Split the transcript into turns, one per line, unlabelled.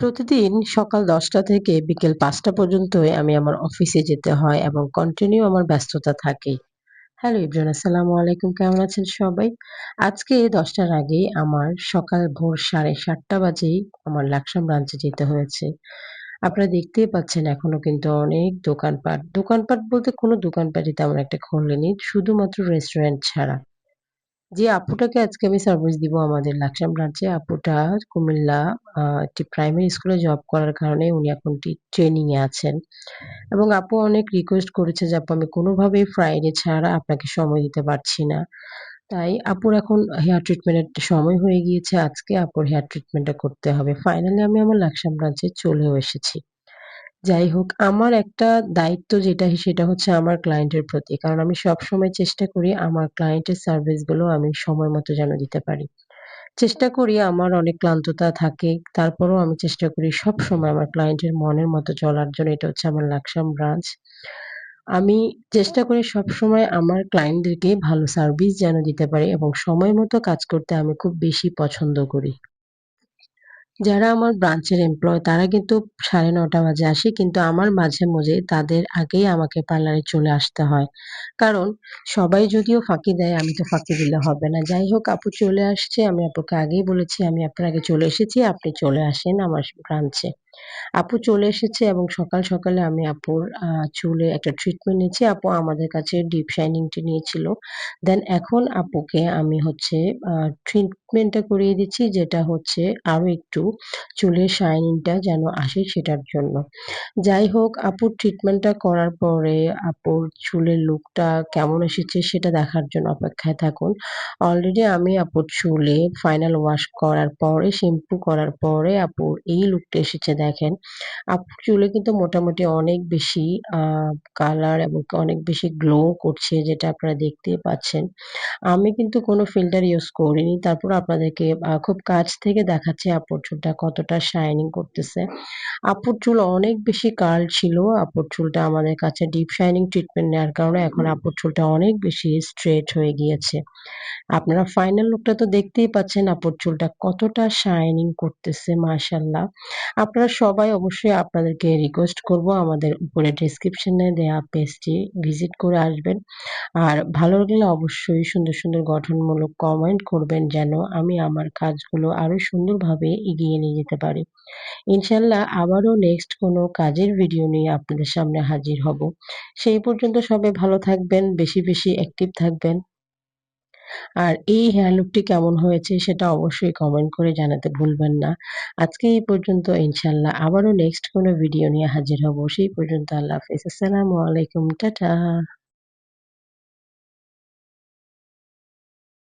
প্রতিদিন সকাল ১০টা থেকে বিকেল পাঁচটা পর্যন্তই আমি আমার অফিসে যেতে হয় এবং কন্টিনিউ আমার ব্যস্ততা থাকে হ্যালো এভরিওয়ান আসসালামু আলাইকুম, কেমন আছেন সবাই? আজকে দশটার আগে আমার সকাল ভোর ৭:৩০ বাজেই আমার লাকসাম ব্রাঞ্চে যেতে হয়েছে। আপনারা দেখতেই পাচ্ছেন এখনও কিন্তু অনেক দোকানপাট। দোকানপাট বলতে কোনো দোকানপাটই তেমন একটা খোলেনি, শুধুমাত্র রেস্টুরেন্ট ছাড়া। যে আপুটাকে আজকে আমি সার্ভিস দিব আমাদের লাকসাম ব্রাঞ্চে, আপুটা কুমিল্লা একটি প্রাইমারি স্কুলে জব করার কারণে উনি এখন ট্রেনিং এ আছেন। এবং আপু অনেক রিকোয়েস্ট করেছে যে, "আপু আমি কোনোভাবেই ফ্রাইডে ছাড়া আপনাকে সময় দিতে পারছি না।" তাই আপুর এখন হেয়ার ট্রিটমেন্ট এর সময় হয়ে গিয়েছে আজকে আপুর হেয়ার ট্রিটমেন্টটা করতে হবে। ফাইনালি আমি আমার লাকসাম ব্রাঞ্চে চলেও এসেছি। যাই হোক আমার একটা দায়িত্ব যেটা, সেটা হচ্ছে আমার ক্লায়েন্টের প্রতি। কারণ আমি সবসময় চেষ্টা করি আমার ক্লায়েন্টের সার্ভিসগুলো আমি সময় মতো যেন দিতে পারি। চেষ্টা করি, আমার অনেক ক্লান্ততা থাকে। তারপরেও আমি চেষ্টা করি সবসময় আমার ক্লায়েন্টের মনের মতো চলার জন্য। এটা হচ্ছে আমার লাকসাম ব্রাঞ্চ। আমি চেষ্টা করি সবসময় আমার ক্লায়েন্টদেরকে ভালো সার্ভিস যেন দিতে পারি এবং সময় মতো কাজ করতে আমি খুব বেশি পছন্দ করি। যারা আমার ব্রাঞ্চের এমপ্লয় তারা কিন্তু ৯:৩০ বাজে আসে। কিন্তু আমার মাঝে, মাঝে তাদের আগেই আমাকে পার্লারে চলে আসতে হয়। কারণ সবাই যদিও ফাঁকি দেয় আমি তো ফাঁকি দিলে হবে না। যাই হোক আপু চলে আসছে। আমি আপুকে আগেই বলেছি, "আমি আপনার আগে চলে এসেছি। আপনি চলে আসেন আমার ব্রাঞ্চে।" আপু চলে এসেছে এবং সকাল সকালে আমি আপুর চুলে একটা ট্রিটমেন্ট নিয়েছি আপু আমাদের কাছে ডিপ শাইনিং টি নিয়েছিল। দেন এখন আপুকে আমি হচ্ছে ট্রিটমেন্টটা করিয়ে দিচ্ছি, যেটা হচ্ছে আরও একটু চুলের শাইনিং টা যেন আসে সেটার জন্য। যাই হোক, আপুর ট্রিটমেন্টটা করার পরে আপুর চুলের লুকটা কেমন এসেছে সেটা দেখার জন্য অপেক্ষায় থাকুন। অলরেডি আমি আপুর চুলে ফাইনাল ওয়াশ করার পরে শ্যাম্পু করার পরে আপুর এই লুকটা এসেছে দেখেন। আপুর চুলে কিন্তু মোটামুটি অনেক বেশি কালার এবং অনেক বেশি গ্লো করছে যেটা আপনারা দেখতেই পাচ্ছেন। আমি কিন্তু কোনো ফিল্টার ইউজ করিনি। তারপর আপনাদেরকে খুব কাছ থেকে দেখাচ্ছি আপুর চুলটা কতটা শাইনিং করতেছে। আপুর চুল অনেক বেশি কার্ল ছিল। আপুর চুলটা আমাদের কাছে ডিপ শাইনিং ট্রিটমেন্ট নেওয়ার কারণে এখন আপুর চুলটা অনেক বেশি স্ট্রেট হয়ে গিয়েছে। আপনারা ফাইনাল লুকটা তো দেখতেই পাচ্ছেন, আপুর চুলটা কতটা শাইনিং করতেছে, মাশাআল্লাহ। আপনারা সবাই অবশ্যই আপনাদেরকে রিকোয়েস্ট করব আমাদের উপরে ডেসক্রিপশনে দেয়া পেজটি ভিজিট করে আসবেন। আর ভালো লাগলে অবশ্যই সুন্দর, সুন্দর গঠনমূলক কমেন্ট করবেন যেন আমি আমার কাজগুলো আরও সুন্দরভাবে এগিয়ে নিয়ে যেতে পারি। ইনশাল্লাহ আবারও নেক্সট কোনো কাজের ভিডিও নিয়ে আপনাদের সামনে হাজির হব। সেই পর্যন্ত সবাই ভালো থাকবেন, বেশি, বেশি অ্যাক্টিভ থাকবেন। আর এই হেয়ার লুকটি কেমন হয়েছে সেটা অবশ্যই কমেন্ট করে জানাতে ভুলবেন না। আজকে এই পর্যন্ত ইনশাল্লাহ আবারও নেক্সট কোনো ভিডিও নিয়ে হাজির হব। সেই পর্যন্ত আল্লাহ হাফেজ। আসসালামু আলাইকুম। টাটা।